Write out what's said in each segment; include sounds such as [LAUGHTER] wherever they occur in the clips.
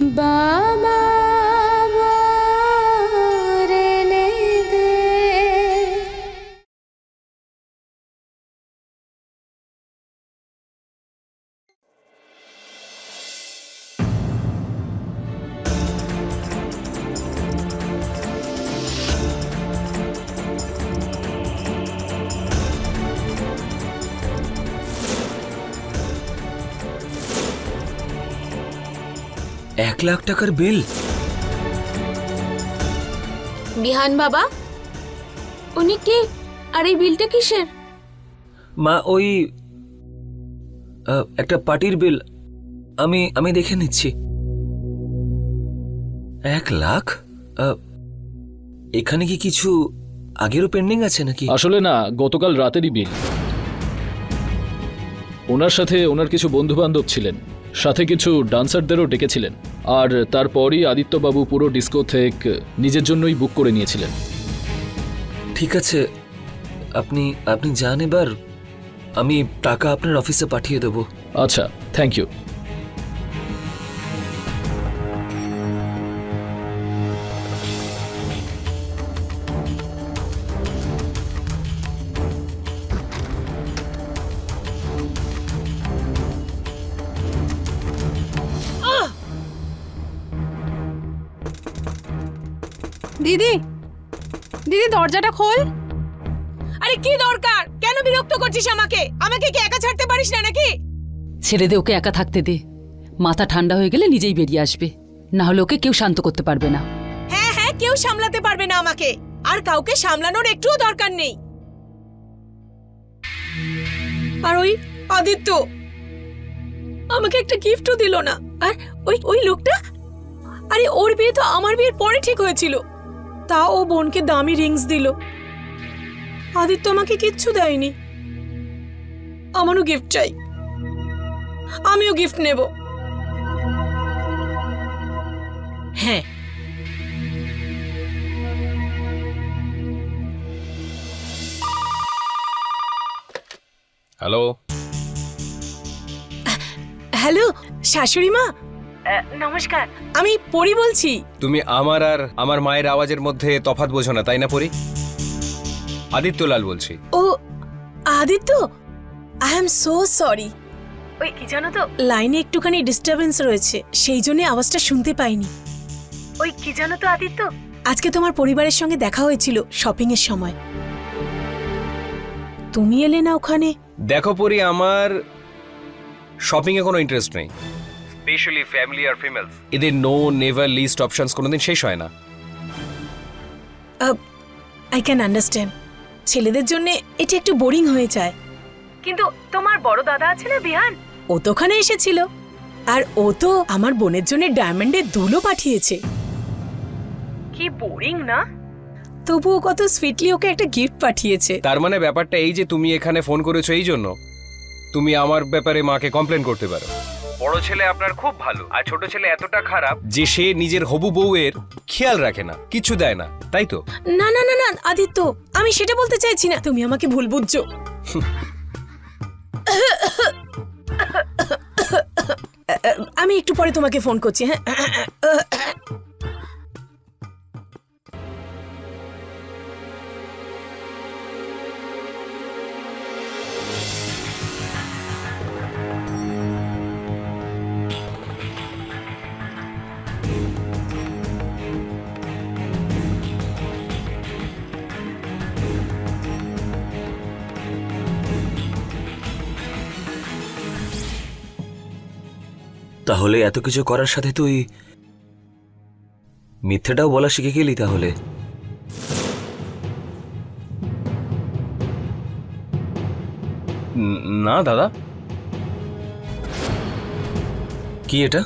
বাবা লাখ টাকার বিল? বিহান বাবা উনি কে? আর এই বিলটা কিসের? মা ওই একটা পার্টির বিল। আমি আমি দেখে নিচ্ছি। এক লাখ? এখানে কি কিছু আগেরও পেন্ডিং আছে নাকি? আসলে না গতকাল রাতেরই বিল। ওনার সাথে ওনার কিছু বন্ধু বান্ধব ছিলেন। সাথে কিছু ডান্সারদেরও ডেকেছিলেন। আর তারপরই আদিত্যবাবু পুরো ডিস্কো থেকে নিজের জন্যই বুক করে নিয়েছিলেন। ঠিক আছে। আপনি আপনি যান এবার। আমি টাকা আপনার অফিসে পাঠিয়ে দেবো। আচ্ছা থ্যাংক ইউ। দিদি দিদি দরজাটা খোল। আরে কি দরকার? কেন বিরক্ত করছিস আমাকে? আমাকে কি একা ছাড়তে পারিস না নাকি? ছেড়ে দে ওকে একা থাকতে দে। মাথা ঠান্ডা হয়ে গেলে নিজেই বেরিয়ে আসবে। না হলে ওকে কেউ শান্ত করতে পারবে না। হ্যাঁ হ্যাঁ কেউ সামলাতে পারবে না আমাকে। আর কাউকে সামলানোর একটুও দরকার নেই। আর ওই আদিত্য আমাকে একটা গিফটও দিল না। আর ওই ওই লোকটা? আরে ওর বিয়ে তো আমার বিয়ের পরে ঠিক হয়েছিল। তা ও বোনকে দামি রিংস দিল। আদিত্য আমাকে কিচ্ছু দেয়নি। আমারও গিফট চাই। আমিও গিফট নেব। হ্যাঁ। হ্যালো? হ্যালো শাশুড়ি মা নমস্কার। আমি পরি বলছি। তুমি আমার আর আমার মায়ের আওয়াজের মধ্যে তফাৎ বোঝো না তাই না পরি? আদিত্যলাল বলছি। ও Aditya? I am so sorry ওই কি জানো তো? লাইনে একটুখানি ডিস্টারবেন্স রয়েছে সেই জন্য আওয়াজটা শুনতে পাইনি। ওই কি জানো তো আদিত্য? আজকে তোমার পরিবারের সঙ্গে দেখা হয়েছিল শপিং এর সময়। তুমি এলে না ওখানে? দেখো পরি আমার শপিং এ কোনো ইন্টারেস্ট নেই। স্পেশালি ফ্যামিলি আর ফিমেলস। এদের নো নেভার লিস্ট অপশনস কোনোদিন শেষ হয় না। আই ক্যান আন্ডারস্ট্যান্ড ছেলেদের জন্য এটা একটু বোরিং হয়ে যায়। কিন্তু তোমার বড় দাদা আছে না বিহান? ও তো ওখানে এসেছিল। আর ও তো আমার বোনের জন্য ডায়মন্ডের দুলও পাঠিয়েছে। কি বোরিং না? তবুও কত সুইটলি ওকে একটা গিফট পাঠিয়েছে। তার মানে ব্যাপারটা এই যে তুমি এখানে ফোন করেছ এই জন্য। তুমি আমার ব্যাপারে মাকে কমপ্লেন করতে পারো। বড় ছেলে আপনার খুব ভালো আর ছোট ছেলে এতটা খারাপ যে সে নিজের হবু বউয়ের খেয়াল রাখে না কিছু দেয় না তাই তো? না না না না আদিত্য আমি সেটা বলতে চাইছি না। তুমি আমাকে ভুল বুঝছ। আমি একটু পরে তোমাকে ফোন করছি হ্যাঁ? তাহলে এত কিছু করার সাথে তুই মিথ্যেটাও বলা শিখে গেলি তাহলে? না, দাদা। কি এটা?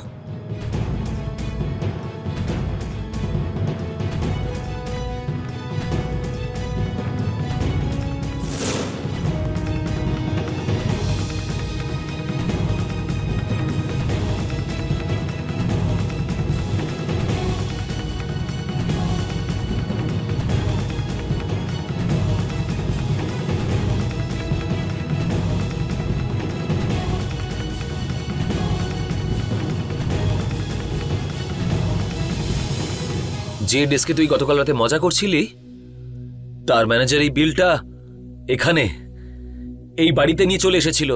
যে ডেস্কে তুই গতকাল রাতে মজা করছিলি, তার ম্যানেজার এই বিলটা এখানে, এই বাড়িতে নিয়ে চলে এসেছিল।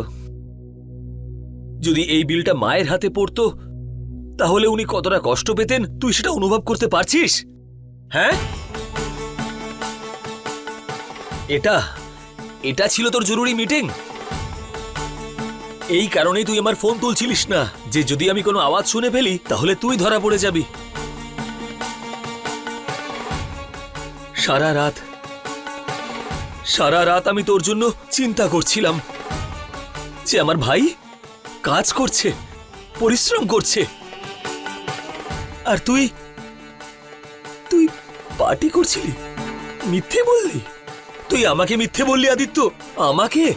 যদি এই বিলটা মায়ের হাতে পড়তো, তাহলে উনি কতটা কষ্ট পেতেন, তুই সেটা অনুভব করতে পারছিস? হ্যাঁ? এটা এটা ছিল তোর জরুরি মিটিং। এই কারণেই তুই আমার ফোন তুলছিলিস না, যে যদি আমি কোনো আওয়াজ শুনে ফেলি, তাহলে তুই ধরা পড়ে যাবি। সারা রাত। সারা রাত আমি তোর জন্য চিন্তা করছিলাম যে আমার ভাই কাজ করছে, পরিশ্রম করছে। আর তুই তুই পার্টি করছিলি? মিথ্যে বললি? তুই আমাকে মিথ্যে বললি, আদিত্য? আমাকে?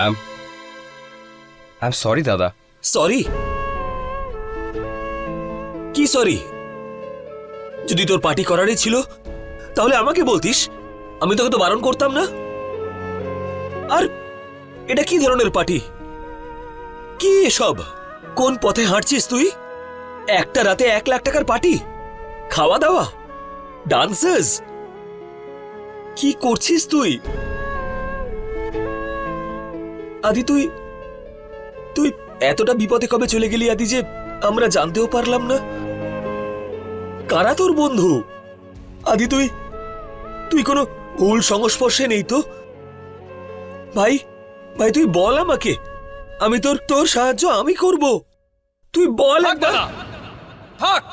আই এম সরি দাদা সরি কি সরি যদি তোর পার্টি করারই ছিল, তাহলে আমাকে বলতিস। আমি তোকে তো বারণ করতাম না। আর এটা কি ধরনের পার্টি কি এসব? কোন পথে হাঁটছিস তুই? একটা রাতে এক লাখ টাকার পার্টি খাওয়া দাওয়া? ডান্সার্স কি করছিস তুই? আদি তুই তুই এতটা বিপদে কবে চলে গেলি আদি যে আমরা জানতেও পারলাম না? কারা তোর বন্ধু? আদি তুই তুই কোনো ভুল সংস্পর্শে নেই তো? ভাই ভাই তুই বল আমাকে। আমি তোর তোর সাহায্য আমি করব। তুই বল একবার। থাক।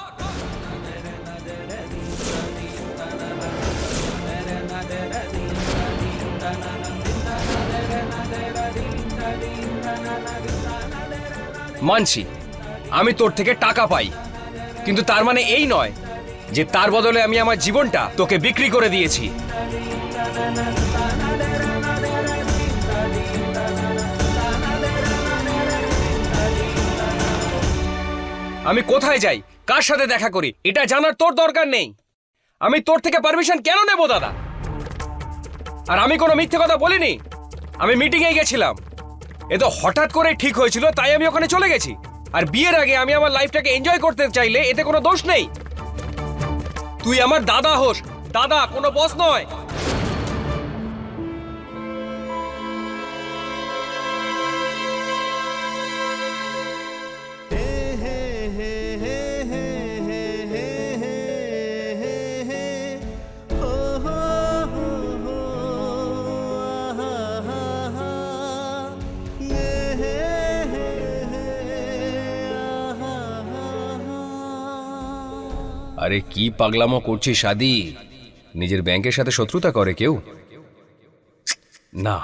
মানছি। আমি তোর থেকে টাকা পাই। কিন্তু তার মানে এই নয় যে তার বদলে আমি আমার জীবনটা তোকে বিক্রি করে দিয়েছি। আমি কোথায় যাই? কার সাথে দেখা করি? এটা জানার তোর দরকার নেই। আমি তোর থেকে পারমিশন কেন নেব, দাদা? আর আমি কোনো মিথ্যে কথা বলিনি? আমি মিটিংয়ে গেছিলাম। এ তো হঠাৎ করে ঠিক হয়েছিল, তাই আমি ওখানে চলে গেছি। আর বিয়ের আগে আমি আমার লাইফটাকে এনজয় করতে চাইলে এতে কোনো দোষ নেই। তুই আমার দাদা হোস। দাদা কোনো বস নয়। আরে কি পাগলামো করছিস শাদি নিজের ব্যাংকের সাথে শত্রুতা করে কেউ? না।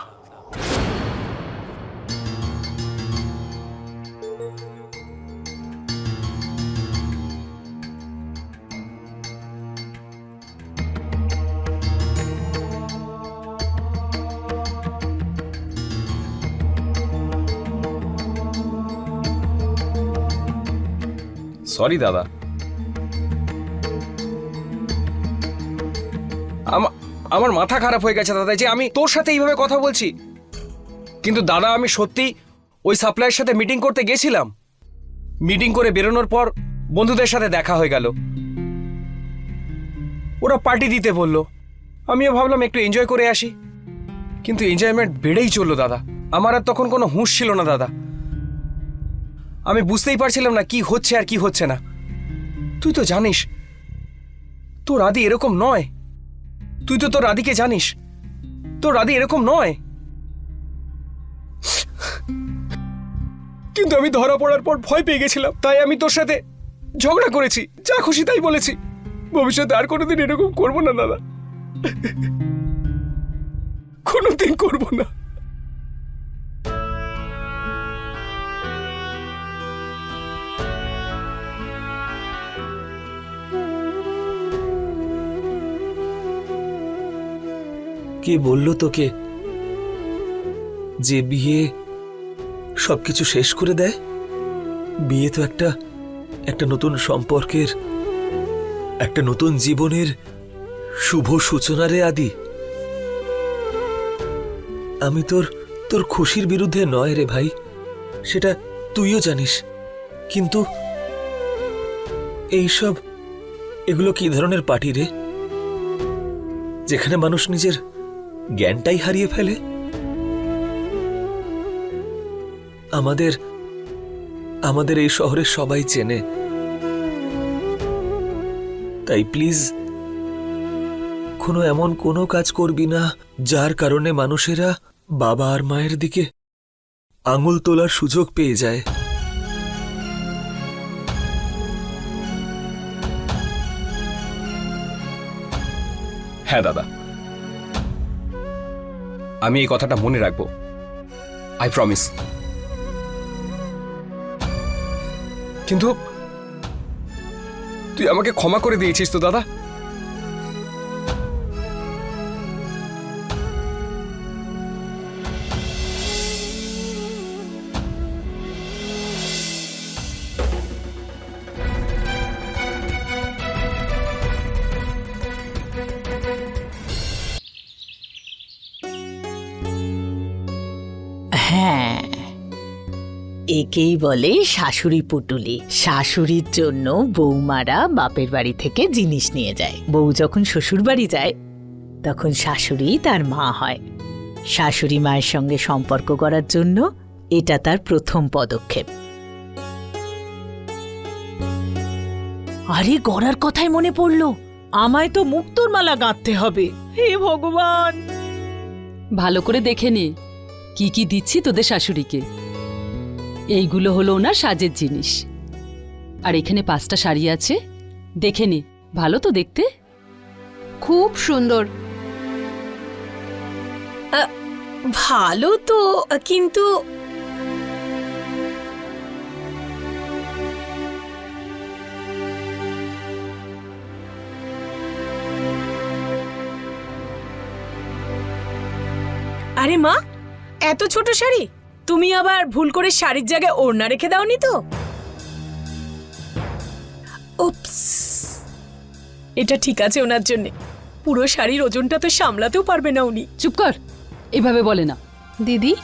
সরি দাদা। আমার মাথা খারাপ হয়ে গেছে দাদা যে আমি তোর সাথে এইভাবে কথা বলছি। কিন্তু দাদা, আমি সত্যি ওই সাপ্লাইয়ের সাথে মিটিং করতে গেছিলাম। মিটিং করে বেরোনোর পর বন্ধুদের সাথে দেখা হয়ে গেল। ওরা পার্টি দিতে বলল। আমিও ভাবলাম একটু এনজয় করে আসি। কিন্তু এনজয়মেন্ট বেড়েই চলল দাদা। আমার আর তখন কোনো হুঁশ ছিল না দাদা। আমি বুঝতেই পারছিলাম না কি হচ্ছে আর কি হচ্ছে না। তুই তো জানিস, তোর আদি এরকম নয়। তুই তো তোর রাধিকে জানিস। তোর রাধি এরকম নয়। কিন্তু আমি ধরা পড়ার পর ভয় পেয়ে গেছিলাম, তাই আমি তোর সাথে ঝগড়া করেছি, যা খুশি তাই বলেছি। ভবিষ্যতে আর কোনোদিন এরকম করব না, দাদা। কোনোদিন করব না। কে বলল তোকে? যে বিয়ে সবকিছু শেষ করে দেয়? বিয়ে তো একটা একটা নতুন সম্পর্কের, একটা নতুন জীবনের শুভ সূচনা রে আদি। আমি তোর তোর খুশির বিরুদ্ধে নয় রে ভাই, সেটা তুইও জানিস। কিন্তু এইসব, এগুলো কি ধরনের পার্টি রে? যেখানে মানুষ নিজের জ্ঞানটাই হারিয়ে ফেলে। আমাদের আমাদের এই শহরে সবাই চেনে। তাই প্লিজ কোনো এমন কোনো কাজ করবি না যার কারণে মানুষেরা বাবা আর মায়ের দিকে আঙুল তোলার সুযোগ পেয়ে যায়। হ্যাঁ দাদা। আমি এই কথাটা মনে রাখব। আই প্রমিস কিন্তু তুই আমাকে ক্ষমা করে দিয়েছিস তো, দাদা? একেই বলে শাশুড়ি পুটুলি। শাশুড়ির জন্য বৌমারা বাপের বাড়ি থেকে জিনিস নিয়ে যায়। বউ যখন শ্বশুর বাড়ি যায়, তখন শাশুড়ি তার মা হয়। শাশুড়ি মায়ের সঙ্গে সম্পর্ক করার জন্য এটা তার প্রথম পদক্ষেপ। আরে, গড়ার কথাই মনে পড়ল। আমায় তো মুক্তোর মালা গাঁথতে হবে। হে ভগবান! ভালো করে দেখে নে। কি কি দিচ্ছি তোদের শাশুড়িকে? এইগুলো হলো ওনার সাজের জিনিস। আর এখানে পাঁচটা শাড়ি আছে। দেখে নে, ভালো তো দেখতে। খুব সুন্দর। ভালো তো, কিন্তু আরে মা, এত ছোট শাড়ি? তুমি আবার ভুল করে শাড়ির জায়গায় ওড়না রেখে দাওনি তো? উপস এটা ঠিক আছে ওনার জন্য। পুরো শাড়ির ওজনটা তো সামলাতেও পারবে না উনি। চুপ কর এভাবে বলে না। দিদি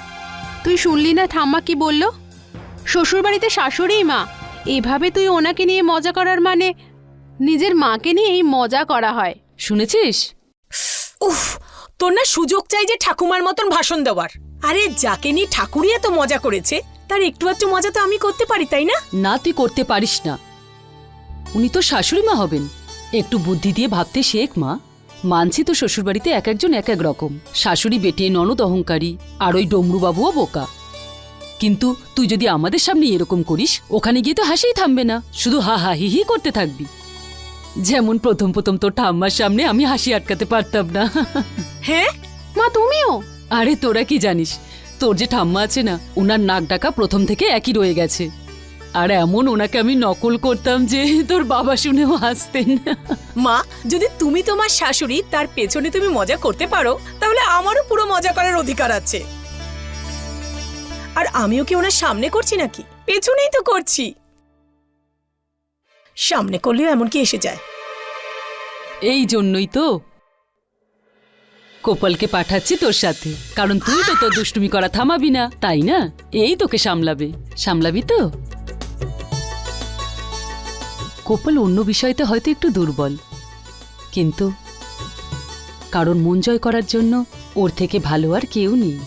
তুই শুনলি না ঠাম্মা কি বলল? শ্বশুরবাড়িতে শাশুড়ি মা এভাবে তুই ওনাকে নিয়ে মজা করার মানে নিজের মাকে নিয়ে এই মজা করা হয়। শুনেছিস? উফ তোর না সুযোগ চাই যে ঠাকুমার মতন ভাষণ দেওয়ার। আরে যাকে নিয়ে ঠাকুরই এত মজা করেছে তার একটু একটু মজা তো আমি করতে পারি তাই না? না তুই করতে পারিস না। উনি তো শাশুড়ি মা হবেন। একটু বুদ্ধি দিয়ে ভাবতে শেখ মা। মানছি তো শ্বশুরবাড়িতে এক একজন এক এক রকম। শাশুড়ি বেটে ননদ অহংকারী আর ওই ডমরুবাবুও বোকা। কিন্তু তুই যদি আমাদের সামনে এরকম করিস ওখানে গিয়ে তো হাসিই থামবে না। শুধু হা হা হি হি করতে থাকবি। যেমন প্রথম প্রথম তোর ঠাম্মার সামনে আমি হাসি আটকাতে পারতাম না। হ্যাঁ? মা তুমিও? আরে তোরা কি জানিস? তোর যে ঠাম্মা আছে না ওনার নাক ডাকা প্রথম থেকে একই রয়ে গেছে। আর এমন ওনাকে আমি নকল করতাম যে তোর বাবা শুনেও হাসতেন মা যদি তুমি তোমার শাশুড়ি তার পেছনে তুমি মজা করতে পারো তাহলে আমারও পুরো মজা করার অধিকার আছে। আর আমিও কি ওনার সামনে করছি নাকি? পেছনেই তো করছি। সামনে করলেও এমন কি এসে যায়? এই জন্যই তো কোপালকে পাঠাচ্ছি তোর সাথে। কারণ তুই তো তোর দুষ্টুমি করা থামাবি না, তাই না? এই তোকে সামলাবে। সামলাবি তো? কোপাল অন্য বিষয়তে হয়তো একটু দুর্বল। কিন্তু কারণ মন জয় করার জন্য ওর থেকে ভালো আর কেউ নেই।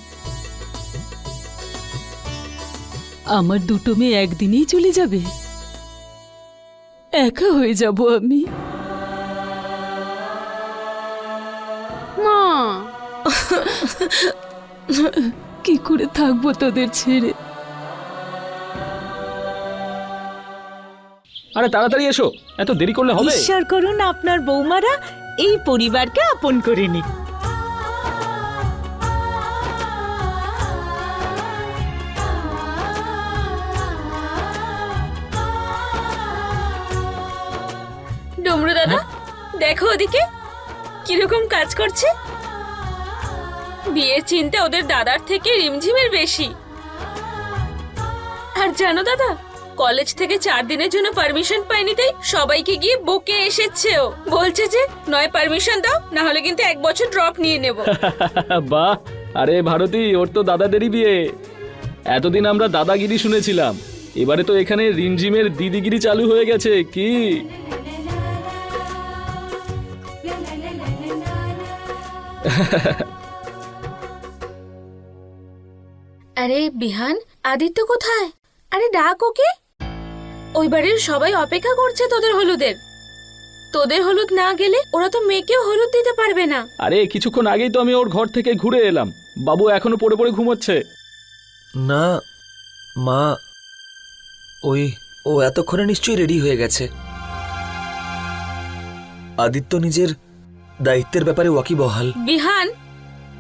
আমার দুটো মেয়ে একদিনেই চলে যাবে। একা হয়ে যাব আমি। কি করে থাকব তোদের ছেড়ে? আরে তাড়াতাড়ি এসো। এত দেরি করলে হবে? ঈশ্বর করুন আপনার বৌমারা এই পরিবারকে আপন করে নিক। ডমরু দাদা দেখো ওদিকে। কীরকম কাজ করছে? বিয়ের চিন্তা ওদের দাদার থেকে রিমঝিমের বেশি। আর জানো দাদা, কলেজ থেকে চার দিনের জন্য পারমিশন পাইনি তাই সবাইকে গিয়ে বকে এসেছে ও বলছে যে, নয় পারমিশন দাও না হলে কিন্তু এক বছর ড্রপ নিয়ে নেব। [LAUGHS] বাহ, আরে ভারতী, ওর তো দাদাদেরই বিয়ে। এতদিন আমরা দাদাগিরি শুনেছিলাম। এবারে তো এখানে রিমঝিমের দিদিগিরি চালু হয়ে গেছে, কি? [LAUGHS] আরে বিহান আদিত্য কোথায়? আরে ডাক ওকে। ওই বাড়ির সবাই অপেক্ষা করছে তোদের হলুদের। তোদের হলুদ না গেলে ওরা তো মেয়েকেও হলুদ দিতে পারবে না। আরে কিছুক্ষণ আগেই তো আমি ওর ঘর থেকে ঘুরে এলাম। বাবু এখনও পড়ে পড়ে ঘুমোচ্ছে। না মা ওই ও এতক্ষণে নিশ্চয়ই রেডি হয়ে গেছে। আদিত্য নিজের দায়িত্বের ব্যাপারে ওয়াকিবহাল। বিহান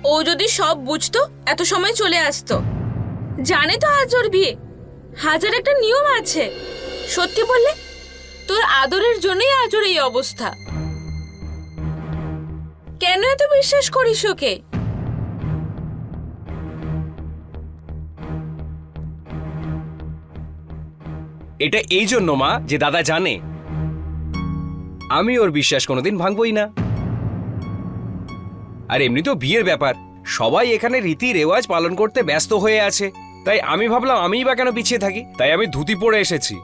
ও যদি সব বুঝতো এত সময় চলে আসতো। জানে তো আজ ওর বিয়ে। হাজার একটা নিয়ম আছে। সত্যি বললে, তোর আদরের জন্যই আজ ওর এই অবস্থা। কেন এত বিশ্বাস করিস ওকে? এটা এই জন্য, মা, যে দাদা জানে। আমি ওর বিশ্বাস কোনোদিন ভাঙবই না। আর এমনি তো বিয়ের ব্যাপার। সবাই এখানে রীতি রেওয়াজ পালন করতে ব্যস্ত হয়ে আছে। তাই আমি ভাবলাম আমিই বা কেন পিছিয়ে থাকি? তাই আমি ধুতি পরে এসেছি।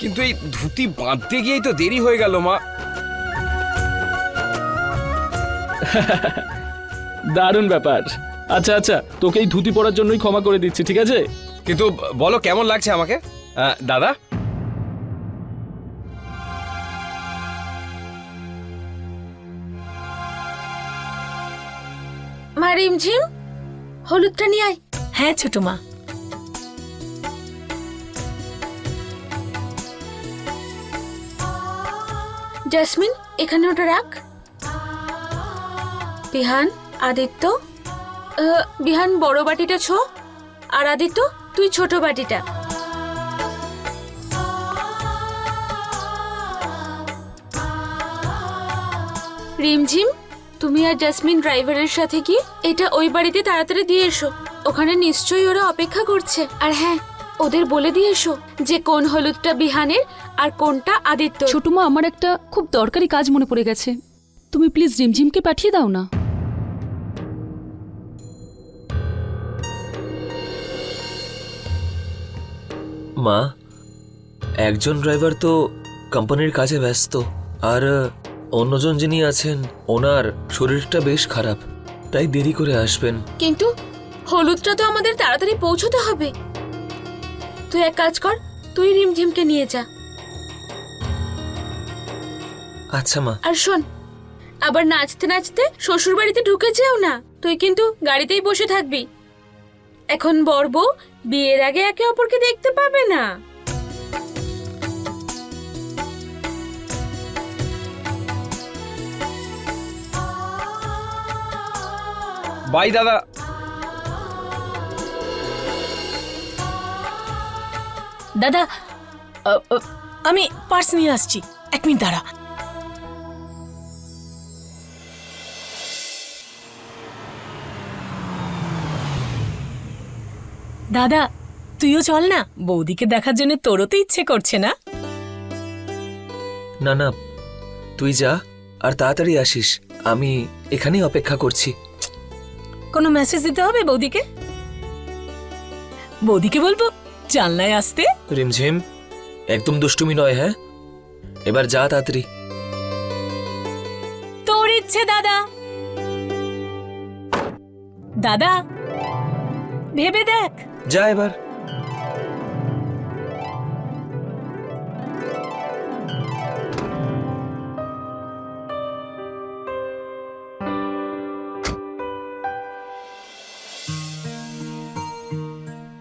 কিন্তু এই ধুতি বাঁধতে গিয়েই তো দেরি হয়ে গেল মা। দারুণ ব্যাপার। আচ্ছা আচ্ছা তোকে এই ধুতি পরার জন্যই ক্ষমা করে দিচ্ছি ঠিক আছে? কিন্তু বলো কেমন লাগছে আমাকে? আহ, দাদা? মা রিমঝিম? হলুদটা নিয়ে আয়। হ্যাঁ ছোট মা। জাসমিন, এখানে ওটা রাখ। বিহান, আদিত্য বিহান, বড় বাটিটা ছো। আর আদিত্য, তুই ছোট বাটিটা। রিমঝিম, তুমি আর জাসমিন ড্রাইভারের সাথে কি এটা ওই বাড়িতে তাড়াতাড়ি দিয়ে এসো। ওখানে নিশ্চয়ই ওরা অপেক্ষা করছে। আর হ্যাঁ ওদের বলে দিয়ে এসো যে কোন হলুদটা বিহানের আর কোনটা আদিত্য। ছোট মা আমার একটা খুব দরকারি কাজ মনে পড়ে গেছে। তুমি প্লিজ রিমঝিমকে পাঠিয়ে দাও না। মা একজন ড্রাইভার তো কোম্পানির কাজে ব্যস্ত। আর অন্যজন যিনি আছেন ওনার শরীরটা বেশ খারাপ তাই দেরি করে আসবেন। কিন্তু হলুদটা তো আমাদের তাড়াতাড়ি পৌঁছতে হবে। তুই এক কাজ কর তুই রিমঝিমকে নিয়ে যা। আচ্ছা মা। আর শোন আবার নাচতে নাচতে শ্বশুর বাড়িতে ঢুকে যেও না। তুই কিন্তু গাড়িতেই বসে থাকবি। এখন বর বউ বিয়ের আগে একে অপরকে দেখতে পাবে না। বাই দাদা। দাদা আমি পার্স নিয়ে আসছি। এক মিনিট দাঁড়া। দাদা তুইও চল না। বৌদিকে দেখার জন্য তোরও তো ইচ্ছে করছে না। না না তুই যা আর তাড়াতাড়ি আসিস। আমি এখানেই অপেক্ষা করছি। কোনো মেসেজ দিতে হবে বৌদিকে? বৌদিকে বলব? জানলায় আসতে? রিমঝিম একদম দুষ্টুমি নয় হ্যাঁ? এবার যা তাড়াতাড়ি। তোর ইচ্ছে দাদা। দাদা ভেবে দেখ। যা এবার।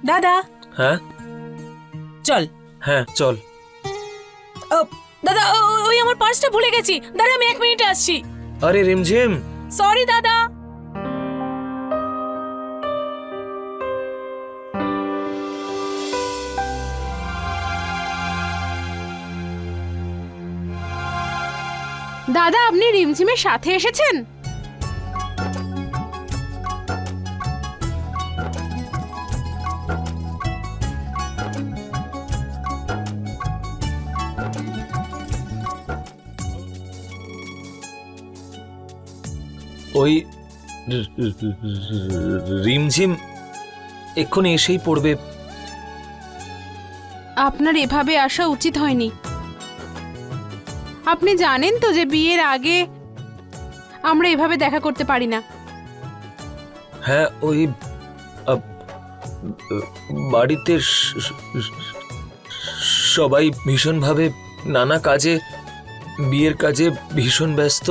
দাদা। হ্যাঁ? চল। হ্যাঁ চল। দাদা ও- ও- ওই আমার পার্সটা ভুলে গেছি। দাদা আমি এক মিনিটে আসছি। আরে রিমঝিম। সরি দাদা। দাদা আপনি রিমঝিমের সাথে এসেছেন? রিমঝিম এক্ষুনি এসেই পড়বে। আপনার এভাবে আসা উচিত হয়নি। আপনি জানেন তো যে বিয়ের আগে আমরা এভাবে দেখা করতে পারি না। হ্যাঁ ওই বাড়িতে সবাই ভীষণভাবে নানা কাজে বিয়ের কাজে ভীষণ ব্যস্ত।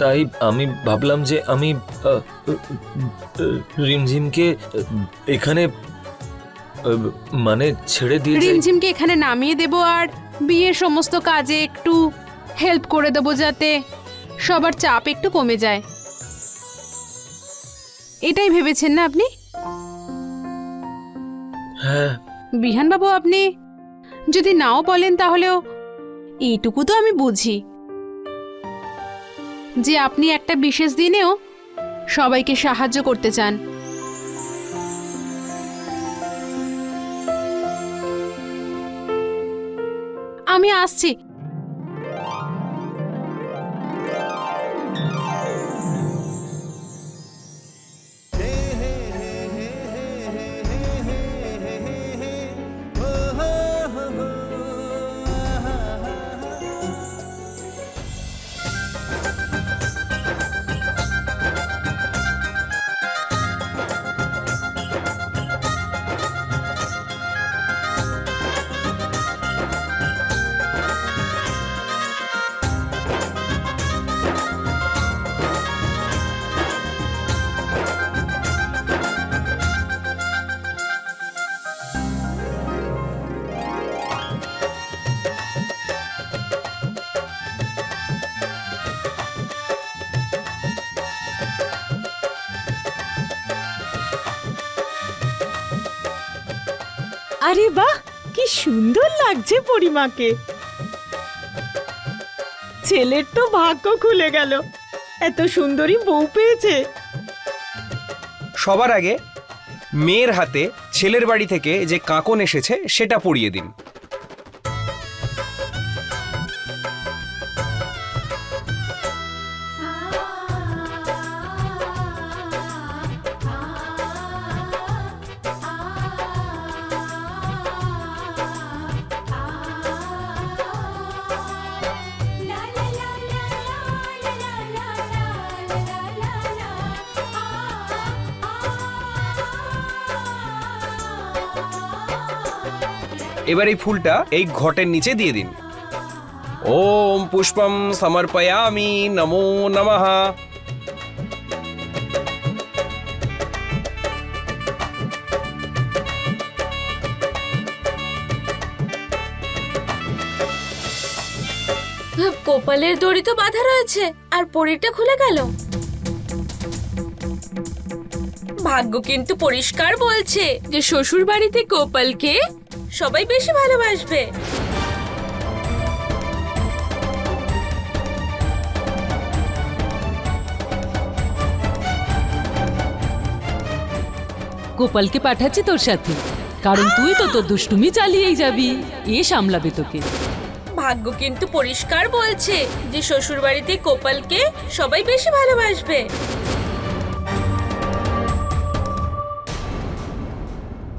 তাই আমি ভাবলাম যে আমি রিমঝিমকে এখানে মানে ছেড়ে দিয়ে যাই। রিমঝিমকে এখানে নামিয়ে দেব আর বিয়ের সমস্ত কাজে একটু হেল্প করে দেবো যাতে সবার চাপ একটু কমে যায়। এটাই ভেবেছেন না আপনি? হ্যাঁ। বিহানবাবু আপনি যদি নাও বলেন তাহলেও এইটুকু তো আমি বুঝি। যে আপনি একটা বিশেষ দিনেও সবাইকে সাহায্য করতে চান। আমি আসছি। সুন্দর লাগছে পরিমাকে। ছেলের তো ভাগ্য খুলে গেল। এত সুন্দরী বউ পেয়েছে। সবার আগে মেয়ের হাতে ছেলের বাড়ি থেকে যে কাঁকন এসেছে সেটা পড়িয়ে দিন। এবার এই ফুলটা এই ঘটের নিচে দিয়ে দিন। ওম পুষ্পম সমর্পয়ামি নমো নমঃ। কোপালের দড়ি তো বাঁধা রয়েছে, আর পরীরটা খুলে গেল। ভাগ্য কিন্তু পরিষ্কার বলছে যে শ্বশুর বাড়িতে কোপালকে সবাই বেশি ভালোবাসবে। গোপালকে পাঠাচ্ছি তোর সাথে কারণ তুই তো তোর দুষ্টুমি চালিয়েই যাবি এ সামলাবে তোকে। ভাগ্য কিন্তু পরিষ্কার বলছে যে শ্বশুর বাড়িতে কোপালকে সবাই বেশি ভালোবাসবে।